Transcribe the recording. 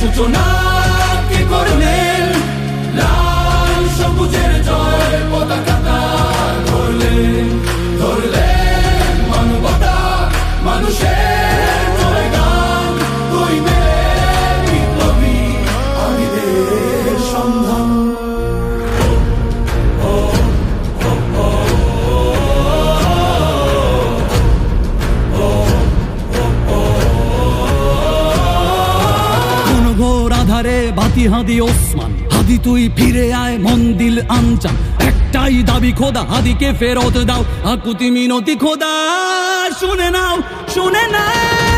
সূচনা কে করলেন বাতি হাদি ওসমান, হাদি তুই ফিরে আয় মন্দিল আনচান একটাই দাবি খোদা, হাদিকে ফেরত দাও। আকুতি মিনতি খোদা, শুনে নাও শুনে নাও।